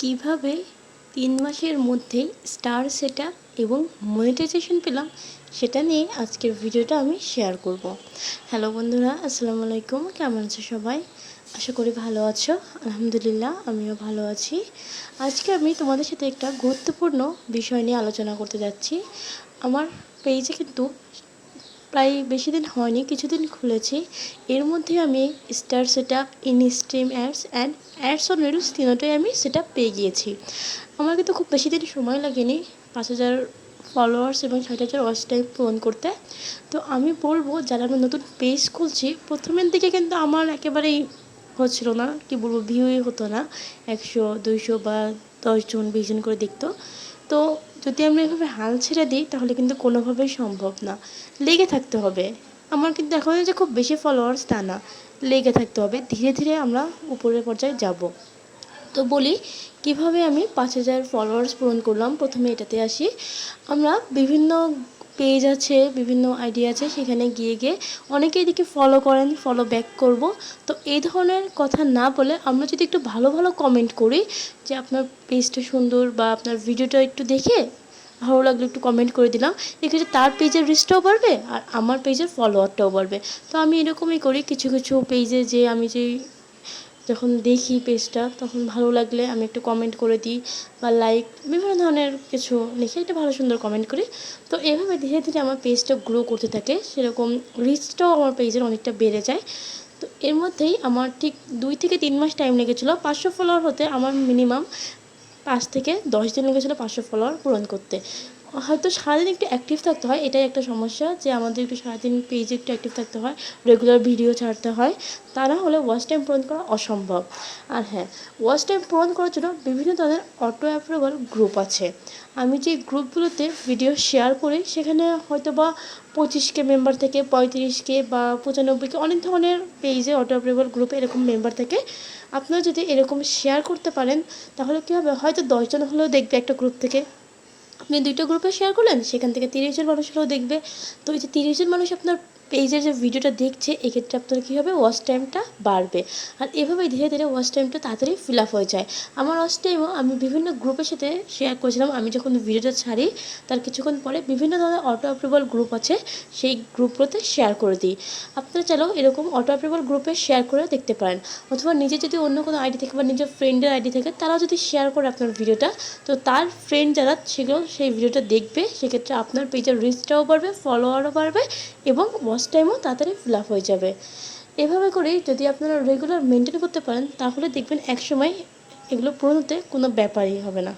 কীভাবে তিন মাসের মধ্যেই স্টার সেটা এবং মনিটাইজেশন পেলাম সেটা নিয়ে আজকের ভিডিওটা আমি শেয়ার করব। হ্যালো বন্ধুরা, আসসালামু আলাইকুম, কেমন আছো সবাই? আশা করি ভালো আছো। আলহামদুলিল্লাহ, আমিও ভালো আছি। আজকে আমি তোমাদের সাথে একটা গুরুত্বপূর্ণ বিষয় নিয়ে আলোচনা করতে যাচ্ছি। আমার পেজে কিন্তু প্রায় বেশি দিন হয়নি, কিছুদিন খুলেছি। এর মধ্যে আমি star set up instream ads and ads on reels তিনোটাই আমি সেট পেয়ে গিয়েছি। আমার কিন্তু খুব বেশি দিন সময় লাগেনি, পাঁচ হাজার ফলোয়ার্স এবং ষাট হাজার ওয়াচ টাইম পূরণ করতে। তো আমি বলব, যারা আমি নতুন পেজ খুলছি, প্রথমের দিকে কিন্তু আমার একেবারেই হচ্ছিল না, কি বলব, ভিউই হতো না। একশো, দুইশো বা দশজন বিশজন করে দেখতো। তো যদি আমরা এভাবে হাল ছেড়ে দিই, তাহলে কিন্তু কোনোভাবেই সম্ভব না। লেগে থাকতে হবে। আমার কিন্তু এখন যে খুব বেশি ফলোয়ার্স তা না। লেগে থাকতে হবে। ধীরে ধীরে আমরা উপরের পর্যায়ে যাব। তো বলি, কীভাবে আমি পাঁচ হাজার ফলোয়ার্স পূরণ করলাম? প্রথমে এটাতে আসি। আমরা বিভিন্ন পেজ আছে, বিভিন্ন আইডিয়া আছে, সেখানে গিয়ে গিয়ে অনেকে এদিকে ফলো করেন ফলো ব্যাক করব। তো এই ধরনের কথা না বলে আমরা যদি একটু ভালো ভালো কমেন্ট করি যে আপনার পেজটা সুন্দর বা আপনার ভিডিওটা একটু দেখে ভালো লাগলে একটু কমেন্ট করে দিলাম, এক্ষেত্রে তার পেজের রিচটাও বাড়বে আর আমার পেজের ফলোয়ারটাও বাড়বে। তো আমি এরকমই করি, কিছু কিছু পেজে যে আমি যেই যখন দেখি পেজটা তখন ভালো লাগলে আমি একটু কমেন্ট করে দিই বা লাইক বিভিন্ন ধরনের কিছু লিখে একটা ভালো সুন্দর কমেন্ট করি। তো এভাবে ধীরে ধীরে আমার পেজটা গ্রো করতে থাকে, সেরকম রিচটাও আমার পেজের অনেকটা বেড়ে যায়। তো এর মধ্যেই আমার ঠিক দুই থেকে তিন মাস টাইম লেগেছিলো পাঁচশো ফলোয়ার হতে, আমার মিনিমাম পাঁচ থেকে দশ দিন লেগেছিলো পাঁচশো ফলোয়ার পূরণ করতে। হয়তো সারাদিন একটু অ্যাক্টিভ থাকতে হয়, এটাই একটা সমস্যা যে আমাদের একটু সারাদিন পেজে একটু অ্যাক্টিভ থাকতে হয় রেগুলার ভিডিও ছাড়তে হয় তা না হলে ওয়াচ টাইম পূরণ করা অসম্ভব। আর হ্যাঁ ওয়াচ টাইম পূরণ করার জন্য বিভিন্ন ধরনের অটো অ্যাপ্রুভাল গ্রুপ আছে। আমি যে গ্রুপগুলোতে ভিডিও শেয়ার করি, সেখানে হয়তো বা পঁচিশকে মেম্বার থেকে পঁয়ত্রিশকে বা পঁচানব্বইকে অনেক ধরনের পেজে অটো অ্যাপ্রুভাল গ্রুপে এরকম মেম্বার থাকে। আপনারা যদি এরকম শেয়ার করতে পারেন, তাহলে কী হবে? হয়তো দশজন হলেও দেখবে একটা গ্রুপ থেকে। আপনি দুইটা গ্রুপে শেয়ার করলেন, সেখান থেকে তিরিশ জন মানুষেরাও দেখবে। তো ওই যে তিরিশ জন মানুষ আপনার পেজের যে ভিডিওটা দেখছে, এক্ষেত্রে আপনার কী হবে? ওয়াচ টাইমটা বাড়বে। আর এভাবে ধীরে ধীরে ওয়াচ টাইমটা তাড়াতাড়ি ফিল আপ হয়ে যায়। আমার ওয়াচ টাইমও আমি বিভিন্ন গ্রুপের সাথে শেয়ার করেছিলাম। আমি যখন ভিডিওটা ছাড়ি, তার কিছুক্ষণ পরে বিভিন্ন ধরনের অটো অ্যাপ্রুভাল গ্রুপ আছে, সেই গ্রুপগুলোতে শেয়ার করে দিই। আপনারা চাইলেও এরকম অটো অ্যাপ্রুভাল গ্রুপে শেয়ার করে দেখতে পারেন। অথবা নিজে যদি অন্য কোনো আইডি থেকে বা নিজের ফ্রেন্ডের আইডি থেকে তারাও যদি শেয়ার করে আপনার ভিডিওটা তো তার ফ্রেন্ড যারা সেগুলো সেই ভিডিওটা দেখবে, সেক্ষেত্রে আপনার পেজের রিচটাও বাড়বে ফলোয়ারও বাড়বে এবং ওয়াচ টাইমও তাড়াতাড়ি ফিল আপ হয়ে যাবে। এভাবে করেই যদি আপনারা রেগুলার মেনটেন করতে পারেন, তাহলে দেখবেন একসময় এগুলো পূরণ হতে কোনো ব্যাপারই হবে না।